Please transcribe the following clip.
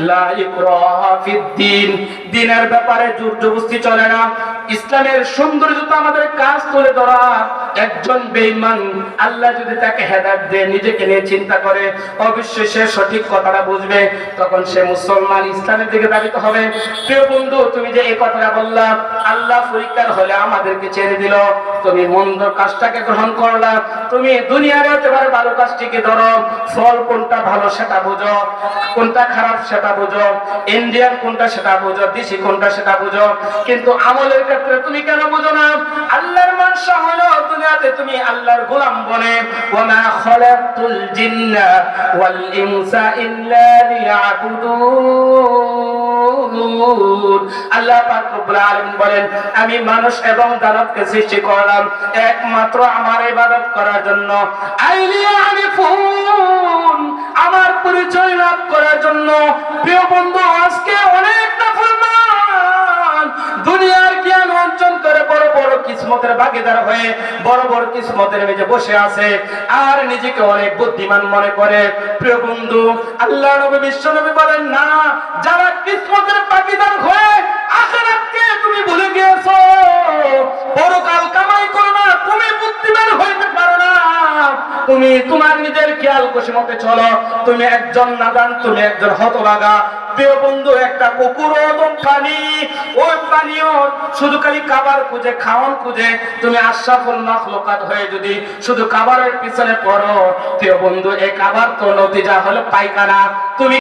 লা ইকরাহা ফিদ্দিন দিনের ব্যাপারে জবরদস্তি চলে না। ইসলামের সৌন্দর্য তো আমাদের কাজ তুলে ধরা। একজন বেঈমান আল্লাহ যদি তাকে হেদায়েত দেয়, নিজেকে নিয়ে চিন্তা করে, অবশ্যই সে সঠিক কথাটা বুঝবে। তখন সে মুসলমান ইসলামের দিকে দাবিত হবে। প্রিয় বন্ধু, তুমি যে এই কথাটা বললা, আল্লাহ পরীক্ষার হলে আমাদেরকে ছেড়ে দিল। তুমি মন্দ কাজটাকে গ্রহণ করলা। তুমি দুনিয়ার একেবারে ভালো কাজটিকে ধরো। ফল কোনটা ভালো সেটা বুঝো। কোনটা খারাপ সেটা বুঝো। ইন্ডিয়ান কোনটা সেটা বুঝো। দেশি কোনটা সেটা বুঝো। কিন্তু আমলের ক্ষেত্রে তুমি কেন বুঝো না? আল্লাহর মানসা হলো দুনিয়াতে তুমি আল্লাহর গোলাম বনে। ওয়া খালাকতুল জিন্না ওয়াল ইনসা ইল্লা লিয়াবুদুন। আল্লাহ পাক রব্বুল আলামিন বলেন, আমি মানুষ এবং দানবকে সৃষ্টি করলাম, একমাত্র আমার ইবাদত করার জন্য। আইলিয়া আরিফুন আমার পরিচয় লাভ করার জন্য। প্রিয় বন্ধু, আজকে অনেক কিসমতের ভাগিদার হয়ে বড় বড় কিসমতের মেঝে বসে আছে আর নিজেকে অনেক বুদ্ধিমান মনে করে। প্রিয় বন্ধু, আল্লাহ নবী, বিশ্ব নবী বলেন, না, যারা কিসমতের ভাগিদার হয়ে আখেরাতকে তুমি ভুলে গিয়েছো। পরকাল কামাই করো না, তুমি বুদ্ধিমান হইতে পারো না। তুমি তোমার নিজের খেয়াল খুশি মতে চলো। তুমি একজন নাদান, তুমি একজন হতভাগা। প্রিয় বন্ধু, একটা কুকুর এবং প্রাণী। ওই প্রাণীও শুধু খালি খাবার খুঁজে, খাওয়ান খুঁজে। তুমি আশরাফুল মাখলুকাত হয়ে যদি শুধু খাবারের পিছনে পড়ো, প্রিয় বন্ধু এই খাবার তো নতিজা হলো পাইকারা তুমি